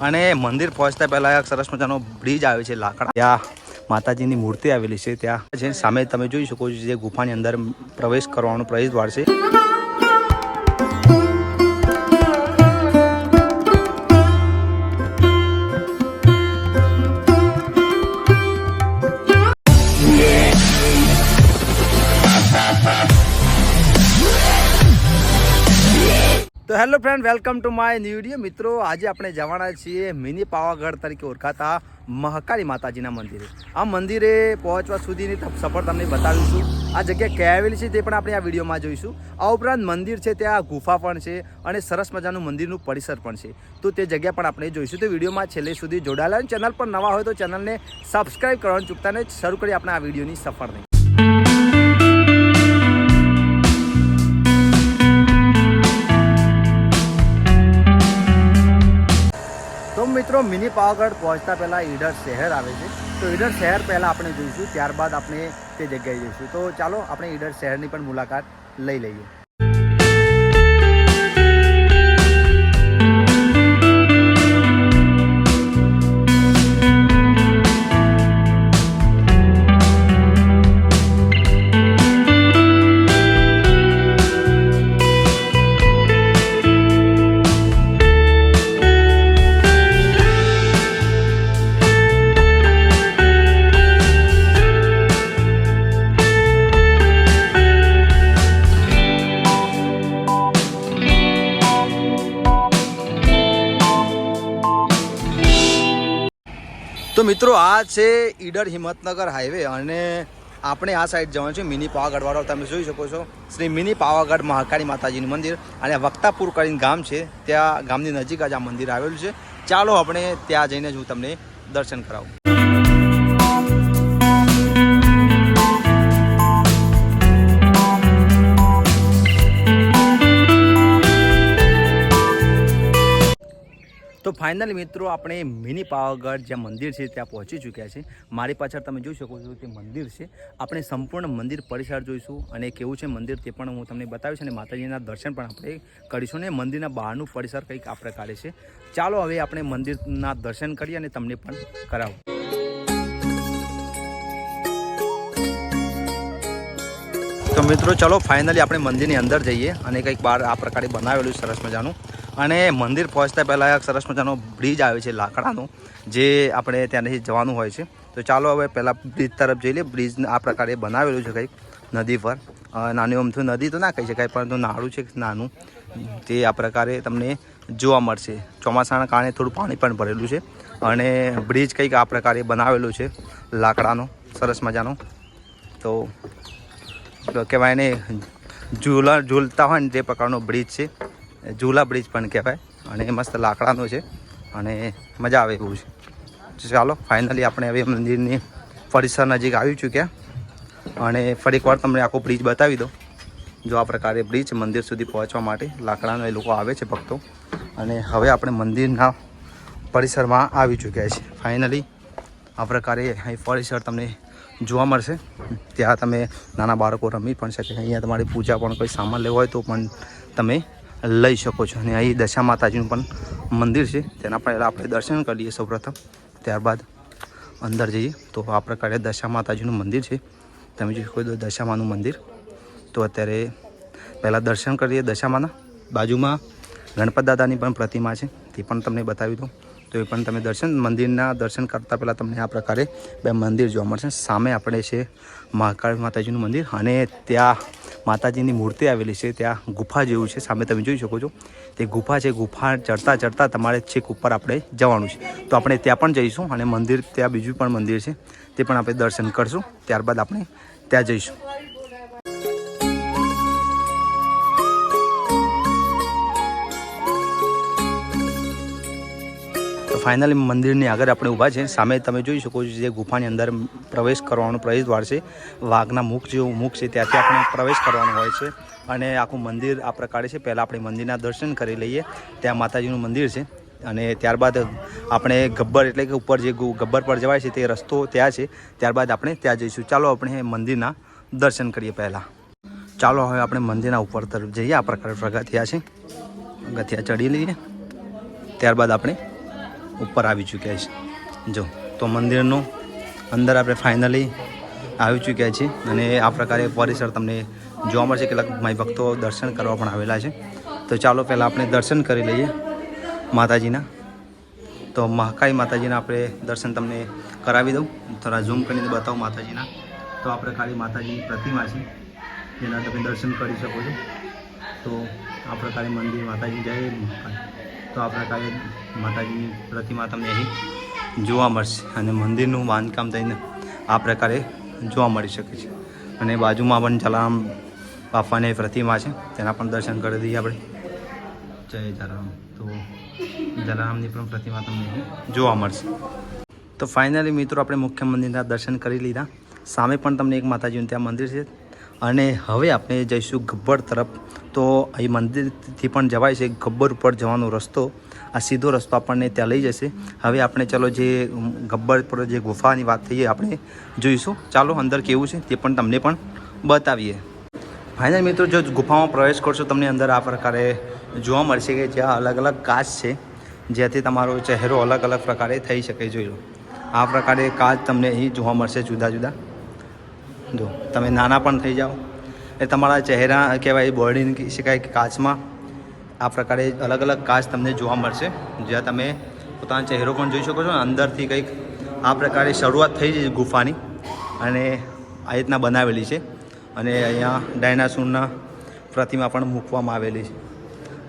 અને મંદિર પહોંચતા પહેલાં એક સરસ મજાનો બ્રિજ આવે છે, લાકડા. ત્યાં માતાજીની મૂર્તિ આવેલી છે, ત્યાં. જે સામે તમે જોઈ શકો છો જે ગુફાની અંદર પ્રવેશ કરવાનો પ્રવેશ દ્વાર છે તો hello friend welcome to my new મિત્રો, આજે આપણે જવાના છીએ મિની પાવાગઢ તરીકે ઓળખાતા મહાકાળી માતાજીના મંદિરે. આ મંદિરે પહોંચવા સુધીની સફર તમને બતાવીશું. આ જગ્યા ક્યાં આવેલી છે તે પણ આપણે આ વિડીયોમાં જોઈશું. આ ઉપરાંત મંદિર છે, ત્યાં ગુફા પણ છે અને સરસ મજાનું મંદિરનું પરિસર પણ છે. તો તે જગ્યા પણ આપણે જોઈશું. તો વિડીયોમાં છેલ્લે સુધી જોડાયેલા ચેનલ પર નવા હોય તો ચેનલને સબસ્ક્રાઈબ કરવાનું ચૂકતા નહીં. શરૂ કરીએ આપણે આ વિડીયોની સફરને મિત્રો મિની પાવાગઢ પહોંચતા પહેલાં ઈડર શહેર આવે છે. તો ઈડર શહેર પહેલાં આપણે જોઈશું, ત્યારબાદ આપણે તે જગ્યાએ જઈશું. તો ચાલો આપણે ઈડર શહેરની પણ મુલાકાત લઈ લઈએ. મિત્રો, આ છે ઈડર હિંમતનગર હાઈવે અને આપણે આ સાઈડ જવાનું છે મિની પાવાગઢવાળો. તમે જોઈ શકો છો, શ્રી મિની પાવાગઢ મહાકાળી માતાજીનું મંદિર અને વક્તાપુર કરીને ગામ છે. ત્યાં ગામની નજીક જ આ મંદિર આવેલું છે. ચાલો આપણે ત્યાં જઈને જ હું તમને દર્શન કરાવું. તો ફાઇનલી મિત્રો આપણે મિની પાવાગઢ જ્યાં મંદિર છે ત્યાં પહોંચી ચૂક્યા છે. મારી પાછળ તમે જોઈ શકો છો કે મંદિર છે. આપણે સંપૂર્ણ મંદિર પરિસર જોઈશું અને કેવું છે મંદિર તે પણ હું તમને બતાવીશ અને માતાજીના દર્શન પણ આપણે કરીશું ને મંદિરના બહારનું પરિસર કંઈક આ પ્રકારે છે. ચાલો હવે આપણે મંદિરના દર્શન કરીએ અને તમને પણ કરાવું. તો મિત્રો, ચલો ફાઇનલી આપણે મંદિરની અંદર જઈએ અને કંઈક બહાર આ પ્રકારે બનાવેલું સરસ મજાનું. અને મંદિર પહોંચતા પહેલાં એક સરસ મજાનો બ્રિજ આવે છે લાકડાનો, જે આપણે ત્યાંથી જવાનું હોય છે. તો ચાલો હવે પહેલાં બ્રિજ તરફ જઈ લઈએ. બ્રિજ આ પ્રકારે બનાવેલું છે કંઈક નદી પર. નાની અમથું નદી તો ના કહી શકાય, પરંતુ નાળું છે નાનું, તે આ પ્રકારે તમને જોવા મળશે. ચોમાસાના કારણે થોડું પાણી પણ ભરેલું છે. અને બ્રિજ કંઈક આ પ્રકારે બનાવેલું છે, લાકડાનો, સરસ મજાનો. તો, કહેવાય ને ઝૂલા ઝૂલતા હોય ને તે પ્રકારનો બ્રિજ છે. ઝૂલા બ્રિજ પણ કહેવાય. અને એ મસ્ત લાકડાનું છે. અને મજા આવે એવું છે. ચાલો ફાઇનલી આપણે હવે મંદિરની પરિસર નજીક આવી ચૂક્યા. અને ફરી એકવાર તમને આખો બ્રિજ બતાવી દો જો આ પ્રકારે બ્રિજ મંદિર સુધી પહોંચવા માટે લાકડાનો એ લોકો આવે છે ભક્તો. અને હવે આપણે મંદિરના પરિસરમાં આવી ચૂક્યા છે ફાઇનલી આ પ્રકારે અહીં પરિસર તમને જોવા મળશે. ત્યાં તમે નાના બાળકો રમી પણ શકે. અહીંયા તમારી પૂજા પણ કોઈ સામાન લેવો હોય તો પણ તમે લઈ શકો છો. અને અહીં દશા માતાજીનું પણ મંદિર છે. તેના પહેલાં આપણે દર્શન કરી લઈએ સૌપ્રથમ. ત્યારબાદ અંદર જઈએ. તો આ પ્રકારે દશા માતાજીનું મંદિર છે. તમે જોઈ શકો દશામાનું મંદિર. તો અત્યારે પહેલાં દર્શન કરીએ દશામાના બાજુમાં ગણપત દાદાની પણ પ્રતિમા છે. તે પણ તમને બતાવી દઉં. તો એ પણ તમે દર્શન, મંદિરના દર્શન કરતાં પહેલાં તમને આ પ્રકારે બે મંદિર જોવા મળશે. સામે આપણે છે મહાકાળ માતાજીનું મંદિર. અને ત્યાં માતાજીની મૂર્તિ આવેલી છે, ત્યાં ગુફા જેવું છે, સામે તમે જોઈ શકો છો. તે ગુફા છે, ગુફા ચડતા ચડતા તમારે છેક ઉપર આપણે જવાનું છે. તો આપણે ત્યાં પણ જઈશું અને મંદિર, ત્યાં બીજું પણ મંદિર છે, તે પણ આપણે દર્શન કરશું. ત્યારબાદ આપણે ત્યાં જઈશું. તો ફાઇનલી મંદિરની આગળ આપણે ઊભા છે. સામે તમે જોઈ શકો છો જે ગુફાની અંદર પ્રવેશ કરવાનો પ્રવેશ દ્વાર છે. વાઘના મુખ જેવું મુખ છે. ત્યાંથી આપણે પ્રવેશ કરવાનો હોય છે. અને આખું મંદિર આ પ્રકારે છે. પહેલાં આપણે મંદિરના દર્શન કરી લઈએ. ત્યાં માતાજીનું મંદિર છે. અને ત્યારબાદ આપણે ગબ્બર એટલે કે ઉપર જે ગબ્બર પર જવાય છે તે રસ્તો ત્યાં છે. ત્યારબાદ આપણે ત્યાં જઈશું. ચાલો આપણે મંદિરના દર્શન કરીએ પહેલાં. ચાલો હવે આપણે મંદિરના ઉપર તરફ જઈએ. આ પ્રકારે પ્રગતિયા છે. પગથિયા ચડી લઈએ. ત્યારબાદ આપણે ઉપર આવી ચૂક્યા છે. જો, તો મંદિરનું અંદર આપણે ફાઇનલી આવી ચૂક્યા છીએ અને આ પ્રકારે પરિસર તમને જોવા મળશે કેટલાક માઈ ભક્તો દર્શન કરવા પણ આવેલા છે. તો ચાલો પહેલાં આપણે દર્શન કરી લઈએ માતાજીના. તો મહાકાઈ માતાજીના આપણે દર્શન તમને કરાવી દઉં. થોડા ઝૂમ કરીને બતાવું માતાજીના. તો આ પ્રકારે માતાજીની પ્રતિમા છે. જેના તમે દર્શન કરી શકો છો. તો આ પ્રકારે મંદિર માતાજી જય મહાકાળી તો આ પ્રકારે માતાજીની પ્રતિમા તમને અહીં જોવા મળશે અને મંદિરનું બાંધકામ થઈને આ પ્રકારે જોવા મળી શકે છે. અને બાજુમાં પણ જલારામ બાપાની પ્રતિમા છે, તેના પણ દર્શન કરી દઈએ આપણે. જય જલારામ. તો જલારામની પણ પ્રતિમા તમને અહીં જોવા મળશે. તો ફાઇનલી મિત્રો, આપણે મુખ્ય મંદિરના દર્શન કરી લીધા. સામે પણ તમને એક માતાજીનું ત્યાં મંદિર છે. અને હવે આપણે જઈશું ગબ્બર તરફ. તો અહીં મંદિરથી પણ જવાય છે, ગબ્બર ઉપર જવાનો રસ્તો. આ સીધો રસ્તો આપણને ત્યાં લઈ જશે. હવે આપણે ચાલો જે ગબ્બર પર જે ગુફાની વાત થઈએ આપણે જોઈશું. ચાલો અંદર કેવું છે તે પણ તમને પણ બતાવીએ. ફાઇનલ મિત્રો, જો ગુફામાં પ્રવેશ કરશો તમને અંદર આ પ્રકારે જોવા મળશે કે જ્યાં અલગ અલગ કાચ છે. જેથી તમારો ચહેરો અલગ અલગ પ્રકારે થઈ શકે જોઈ લો. આ પ્રકારે કાચ તમને અહીં જોવા મળશે જુદા જુદા. જો, તમે નાના પણ થઈ જાઓ. એ તમારા ચહેરા કહેવાય બોડીને કહી શકાય કે કાચમાં, આ પ્રકારે અલગ અલગ કાચ તમને જોવા મળશે. જ્યાં તમે પોતાનો ચહેરો પણ જોઈ શકો છો અને અંદરથી કંઈક આ પ્રકારે શરૂઆત થઈ છે ગુફાની. અને આ રીતના બનાવેલી છે. અને અહીંયા ડાયનાસોરના પ્રતિમા પણ મૂકવામાં આવેલી છે.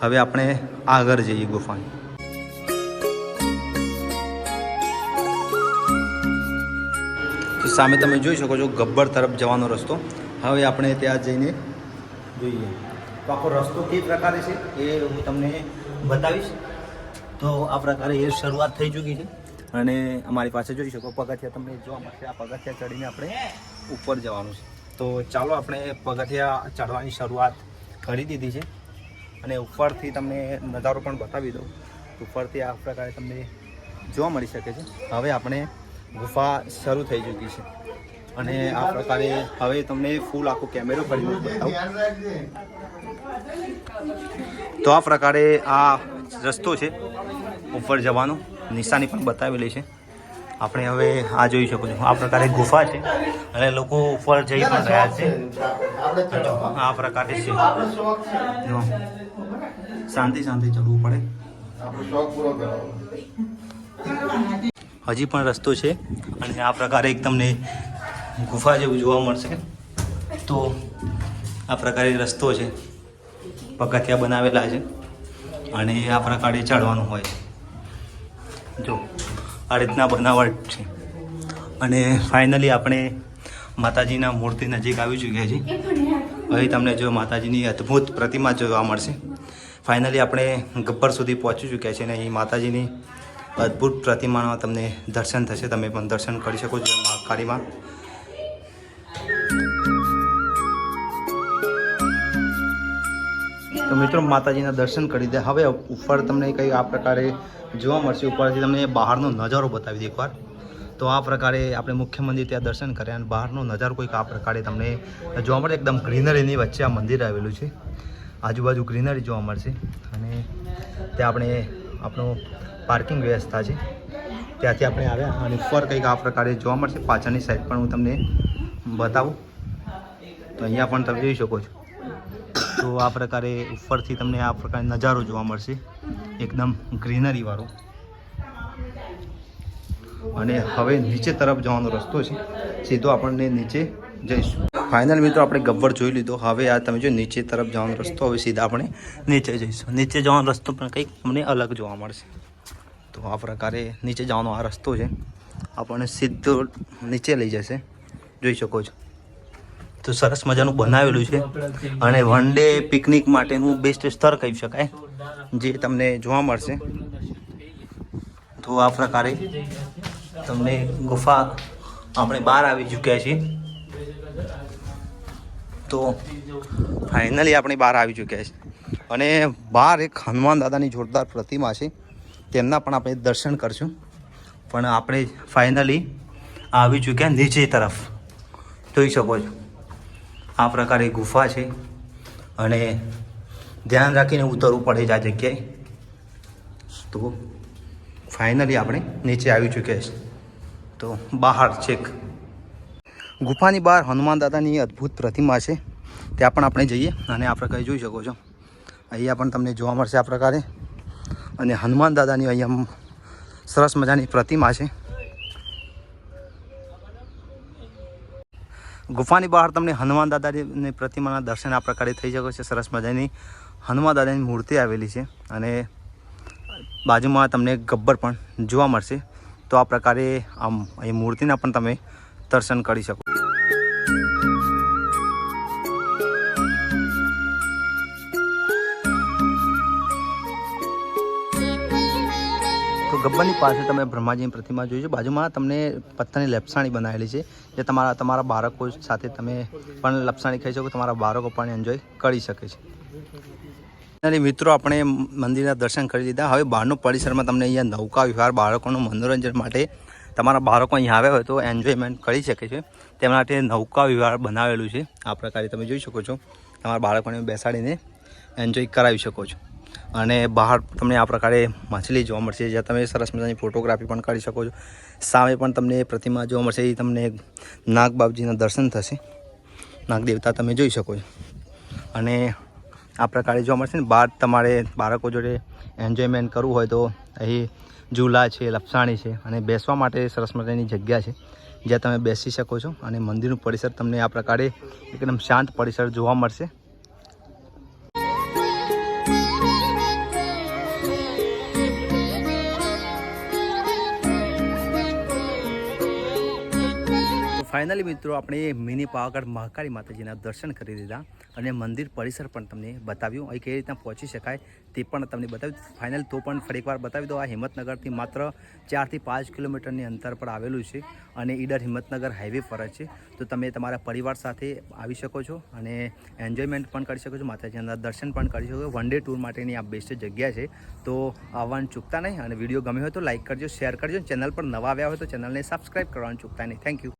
હવે આપણે આગળ જઈએ ગુફાની. સામે તમે જોઈ શકો છો ગબ્બર તરફ જવાનો રસ્તો. હવે આપણે ત્યાં જઈને જોઈએ. તો આખો રસ્તો કઈ પ્રકારે છે એ હું તમને બતાવીશ. તો આ પ્રકારે એ શરૂઆત થઈ ચૂકી છે. અને અમારી પાસે જોઈ શકો પગથિયા તમને જોવા મળશે. આ પગથિયા ચડીને આપણે ઉપર જવાનું છે. તો ચાલો આપણે પગથિયા ચડવાની શરૂઆત કરી દીધી છે. અને ઉપરથી તમને નજારો પણ બતાવી દઉં. ઉપરથી આ પ્રકારે તમને જોવા મળી શકે છે. હવે આપણે ગુફા શરૂ થઈ ચૂકી છે. અને આ પ્રકારે હવે તમને ફૂલ આખો કેમેરો કરીને બતાવું. તો આ પ્રકારે આ રસ્તો છે ઉપર જવાનો. નિશાની પણ બતાવેલી છે. આપણે હવે આ જોઈ શકો છો. આ પ્રકારે ગુફા છે અને લોકો ઉપર જઈ પણ રહ્યા છે. આ પ્રકારે છે. શાંતિ શાંતિ, ચડવું પડે. હજી પણ રસ્તો છે અને આ પ્રકારે એક તમને ગુફા જેવું જોવા મળશે. તો આ પ્રકારે રસ્તો છે. પગથિયા બનાવેલા છે અને આ પ્રકારે ચડવાનું હોય છે. જો, આ રીતના બનાવટ છે. અને ફાઇનલી આપણે માતાજીના મૂર્તિ નજીક આવી ચૂક્યા છીએ. અહીં તમને જો માતાજીની અદ્ભુત પ્રતિમા જોવા મળશે. ફાઇનલી આપણે ગબ્બર સુધી પહોંચી ચૂક્યા છીએ અને અહીં માતાજીની અદ્ભુત પ્રતિમાના તમને દર્શન થશે. તમે પણ દર્શન કરી શકો છો મહાકાળીમાં. તો મિત્રો, માતાજીના દર્શન કરી દે. હવે ઉપર તમને કંઈ આ પ્રકારે જોવા મળશે. ઉપરથી તમને બહારનો નજારો બતાવી દે એકવાર. તો આ પ્રકારે આપણે મુખ્ય મંદિર ત્યાં દર્શન કર્યા અને બહારનો નજારો કોઈક આ પ્રકારે તમને જોવા મળે. એકદમ ગ્રીનરીની વચ્ચે આ મંદિર આવેલું છે. આજુબાજુ ગ્રીનરી જોવા મળશે. અને ત્યાં આપણે આપણો પાર્કિંગ વ્યવસ્થા છે. ત્યાંથી આપણે આવ્યા અને ઉપર કંઈક આ પ્રકારે જોવા મળશે. પાછળની સાઈડ પણ હું તમને બતાવું. તો અહીંયા પણ તમે જોઈ શકો છો. તો આ પ્રકારે ઉપરથી તમને આ પ્રકારે નજારો જોવા મળશે. એકદમ ગ્રીનરી વાળો. અને હવે નીચે તરફ જવાનો રસ્તો છે. સીધો આપણને નીચે જઈશું. ફાઇનલ મિત્રો, આપણે ગબ્બર જોઈ લીધો. હવે આ તમે જો નીચે તરફ જવાનો રસ્તો, હવે સીધા આપણે નીચે જઈશું. નીચે જવાનો રસ્તો પણ કંઈક તમને અલગ જોવા મળશે. તો આ પ્રકારે નીચે જવાનો આ રસ્તો છે. આપણને સીધો નીચે લઈ જશે. જોઈ શકો છો. તો સરસ મજાનું બનાવેલું છે. અને વન ડે પિકનિક માટેનું બેસ્ટ સ્થળ કહી શકાય, જે તમને જોવા મળશે. તો આ પ્રકારે તમને ગુફા આપણે બહાર આવી ચૂક્યા છીએ. તો ફાઇનલી આપણે બહાર આવી ચૂક્યા છીએ. અને બહાર એક હનુમાન દાદાની જોરદાર પ્રતિમા છે. તેમના પણ આપણે દર્શન કરશું. પણ આપણે ફાઇનલી આવી ચૂક્યા નીચે તરફ. જોઈ શકો છો. આ પ્રકારે ગુફા છે. અને ધ્યાન રાખીને ઉતરવું પડે છે આ જગ્યાએ. તો ફાઇનલી આપણે નીચે આવી ચૂક્યા છીએ. તો બહાર છેક. ગુફાની બહાર હનુમાન દાદાની અદ્ભુત પ્રતિમા છે. ત્યાં પણ આપણે જઈએ અને આ પ્રકારે જોઈ શકો છો. અહીંયા પણ તમને જોવા મળશે આ પ્રકારે. અને હનુમાન દાદાની અહીંયા સરસ મજાની પ્રતિમા છે. ગુફાની બહાર તમને હનુમાન દાદાની પ્રતિમાના દર્શન આ પ્રકારે થઈ શકે છે. સરસ મજાની હનુમાન દાદાની મૂર્તિ આવેલી છે અને બાજુમાં તમને ગબ્બર પણ જોવા મળશે. તો આ પ્રકારે આમ અહીં મૂર્તિના પણ તમે દર્શન કરી શકો. ગબ્બરની પાસે તમે બ્રહ્માજીની પ્રતિમા જોઈ છે. બાજુમાં તમને પથ્થરની લપસાણી બનાવેલી છે, જે તમારા તમારા બાળકો સાથે તમે પણ લપસાણી ખાઈ શકો, તમારા બાળકો પણ એન્જોય કરી શકે છે. અને મિત્રો, આપણે મંદિરના દર્શન કરી લીધા. હવે બહારનું પરિસરમાં તમને અહીંયા નૌકા વિહાર બાળકોનું મનોરંજન માટે તમારા બાળકો અહીંયા આવ્યા હોય તો એન્જોયમેન્ટ કરી શકે છે. તેના માટે નૌકા વિહાર બનાવેલું છે. આ પ્રકારે તમે જોઈ શકો છો. તમારા બાળકોને બેસાડીને એન્જોય કરાવી શકો છો. અને બહાર તમને આ પ્રકારે માછલી જોવા મળશે, જ્યાં તમે સરસ મજાની ફોટોગ્રાફી પણ કરી શકો છો. સામે પણ તમને પ્રતિમા જોવા મળશે એ તમને નાગ બાપજીના દર્શન થશે. નાગ દેવતા તમે જોઈ શકો છો. અને આ પ્રકારે જોવા મળશે ને, બહાર તમારે બાળકો જોડે એન્જોયમેન્ટ કરવું હોય તો અહીં ઝૂલા છે, લપસાણી છે અને બેસવા માટે સરસ મજાની જગ્યા છે, જ્યાં તમે બેસી શકો છો અને મંદિરનું પરિસર તમને આ પ્રકારે એકદમ શાંત પરિસર જોવા મળશે. ફાઇનલી મિત્રો, આપણે મિની પાવાગઢ મહાકાળી માતાજીના દર્શન કરી દીધા અને મંદિર પરિસર પણ તમને બતાવ્યું. અહીં કઈ રીતના પહોંચી શકાય તે પણ તમને બતાવ્યું. ફાઇનલ તો પણ ફરી એકવાર બતાવી દો આ હિંમતનગરથી માત્ર ચારથી પાંચ કિલોમીટરની અંતર પર આવેલું છે અને ઈડર હિંમતનગર હાઈવે પર છે. તો તમે તમારા પરિવાર સાથે આવી શકો છો અને એન્જોયમેન્ટ પણ કરી શકો છો, માતાજીના દર્શન પણ કરી શકો છો. વન ડે ટૂર માટેની આ બેસ્ટ જગ્યા છે. તો આવવાનું ચૂકતા નહીં અને વીડિયો ગમ્યો હોય તો લાઇક કરજો, શેર કરજો ચેનલ પર નવા આવ્યા હોય તો ચેનલને સબસ્ક્રાઈબ કરવાનું ચૂકતા નહીં. Thank you.